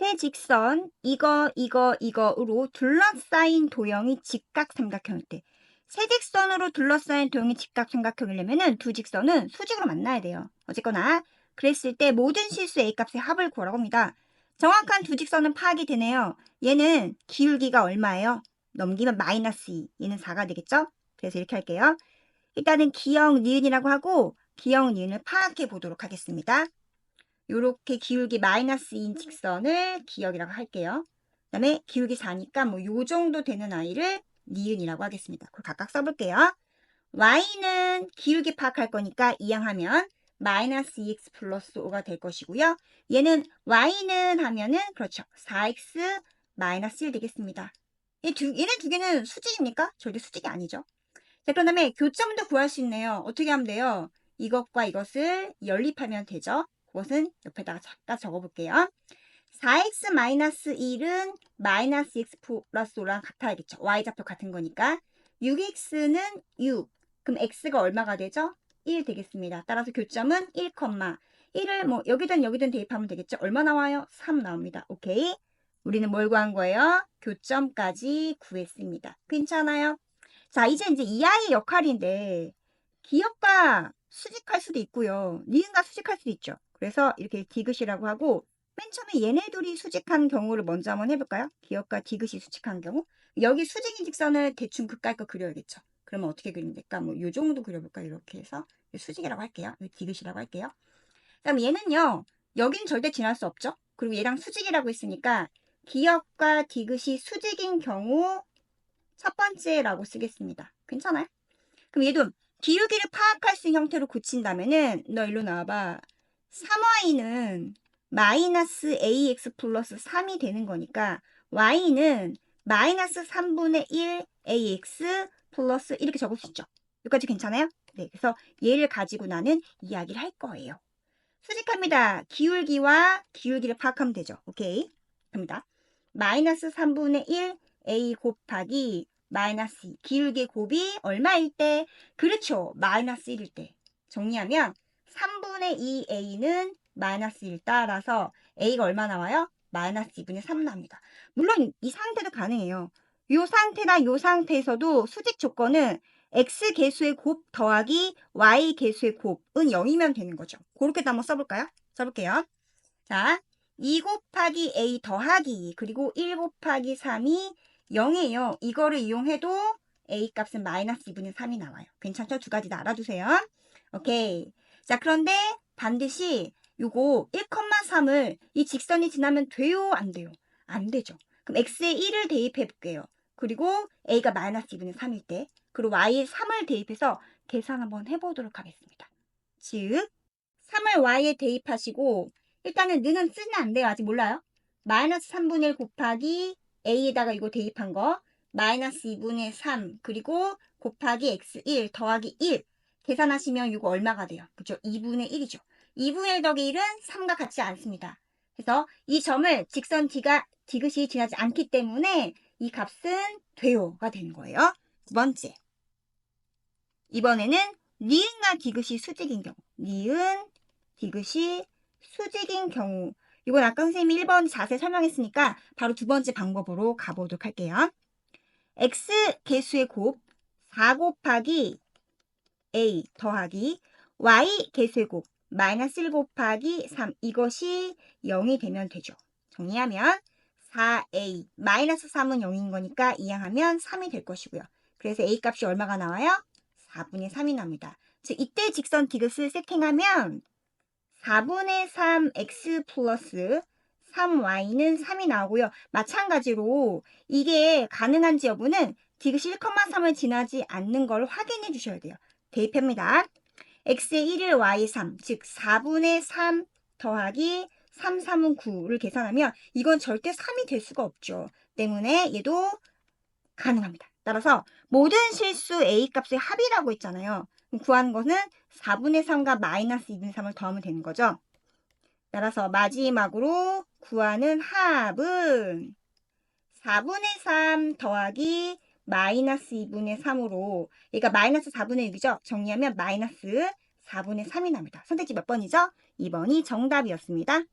세 직선 이거 이거 이거로 둘러싸인 도형이 직각삼각형일 때 세 직선으로 둘러싸인 도형이 직각삼각형이려면은 두 직선은 수직으로 만나야 돼요. 어쨌거나 그랬을 때 모든 실수 a 값의 합을 구하라고 합니다. 정확한 두 직선은 파악이 되네요. 얘는 기울기가 얼마예요? 넘기면 마이너스 2. 얘는 4가 되겠죠? 그래서 이렇게 할게요. 일단은 기역 니은이라고 하고 기역 니은을 파악해 보도록 하겠습니다. 요렇게 기울기 마이너스 2인 직선을 기역이라고 할게요. 그 다음에 기울기 4니까 뭐 요 정도 되는 아이를 니은이라고 하겠습니다. 그걸 각각 써볼게요. y는 기울기 파악할 거니까 이항하면 마이너스 2x 플러스 5가 될 것이고요. 얘는 y는 하면은 그렇죠. 4x 마이너스 1 되겠습니다. 얘 두, 얘네 두 개는 수직입니까? 절대 수직이 아니죠. 자, 그런 다음에 교점도 구할 수 있네요. 어떻게 하면 돼요? 이것과 이것을 연립하면 되죠. 그것은 옆에다가 잠깐 적어볼게요. 4x-1은 마이너스 x 플러스 5랑 같아야겠죠. y좌표 같은 거니까. 6x는 6. 그럼 x가 얼마가 되죠? 1 되겠습니다. 따라서 교점은 1, 1을 뭐 여기든 여기든 대입하면 되겠죠. 얼마 나와요? 3 나옵니다. 오케이. 우리는 뭘 구한 거예요? 교점까지 구했습니다. 괜찮아요? 자, 이제 이제 이 아이의 역할인데 기억과 수직할 수도 있고요. 니은과 수직할 수도 있죠. 그래서 이렇게 디귿이라고 하고 맨 처음에 얘네 둘이 수직한 경우를 먼저 한번 해볼까요? 기역과 디귿이 수직한 경우. 여기 수직인 직선을 대충 그까이 거 그려야겠죠. 그러면 어떻게 그리면 될까? 뭐 요 정도 그려볼까? 이렇게 해서 수직이라고 할게요. 디귿이라고 할게요. 그다음 얘는요. 여긴 절대 지날 수 없죠. 그리고 얘랑 수직이라고 했으니까 기역과 디귿이 수직인 경우 첫 번째라고 쓰겠습니다. 괜찮아요? 그럼 얘도 기울기를 파악할 수 있는 형태로 고친다면은 너 일로 나와봐. 3y는 마이너스 ax 플러스 3이 되는 거니까 y는 마이너스 3분의 1 ax 플러스 이렇게 적을 수 있죠. 여기까지 괜찮아요? 네, 그래서 얘를 가지고 나는 이야기를 할 거예요. 수직합니다. 기울기와 기울기를 파악하면 되죠. 오케이? 갑니다. 마이너스 3분의 1 a 곱하기 마이너스 2. 기울기 곱이 얼마일 때? 그렇죠. 마이너스 1일 때. 정리하면 3분의 2a는 마이너스 1 따라서 a가 얼마 나와요? 마이너스 2분의 3 나옵니다. 물론 이 상태도 가능해요. 이 상태나 이 상태에서도 수직 조건은 x 개수의 곱 더하기 y 개수의 곱은 0이면 되는 거죠. 그렇게도 한번 써볼까요? 써볼게요. 자, 2 곱하기 a 더하기 그리고 1 곱하기 3이 0이에요. 이거를 이용해도 a 값은 마이너스 2분의 3이 나와요. 괜찮죠? 두 가지 다 알아두세요. 오케이. 자, 그런데 반드시 요거 1,3을 이 직선이 지나면 돼요? 안 돼요? 안 되죠. 그럼 x에 1을 대입해 볼게요. 그리고 a가 마이너스 2분의 3일 때 그리고 y에 3을 대입해서 계산 한번 해보도록 하겠습니다. 즉 3을 y에 대입하시고 일단은 는은 쓰면 안 돼요. 아직 몰라요. 마이너스 3분의 1 곱하기 a에다가 이거 대입한 거 마이너스 2분의 3 그리고 곱하기 x1 더하기 1 계산하시면 이거 얼마가 돼요? 그죠? 2분의 1이죠. 2분의 1 더하기 1은 3과 같지 않습니다. 그래서 이 점을 직선 D가 디귿이 지나지 않기 때문에 이 값은 돼요가 되는 거예요. 두 번째. 이번에는 니은과 디귿이 수직인 경우. 니은, 디귿이 수직인 경우. 이건 아까 선생님이 1번 자세 설명했으니까 바로 두 번째 방법으로 가보도록 할게요. x 개수의 곱 4 곱하기 a 더하기 y 개수의 곱 마이너스 1 곱하기 3 이것이 0이 되면 되죠. 정리하면 4a 마이너스 3은 0인 거니까 이항하면 3이 될 것이고요. 그래서 a 값이 얼마가 나와요? 4분의 3이 나옵니다. 즉 이때 직선 디귿을 세팅하면 4분의 3x 플러스 3y는 3이 나오고요. 마찬가지로 이게 가능한지 여부는 디귿이 1,3을 지나지 않는 걸 확인해 주셔야 돼요. 대입합니다. x의 1을 y 3, 즉 4분의 3 더하기 3, 3은 9를 계산하면 이건 절대 3이 될 수가 없죠. 때문에 얘도 가능합니다. 따라서 모든 실수 a 값의 합이라고 했잖아요. 구하는 것은 4분의 3과 마이너스 2분의 3을 더하면 되는 거죠. 따라서 마지막으로 구하는 합은 4분의 3 더하기 마이너스 2분의 3으로 얘가 마이너스 4분의 6이죠. 정리하면 마이너스 4분의 3이 납니다. 선택지 몇 번이죠? 2번이 정답이었습니다.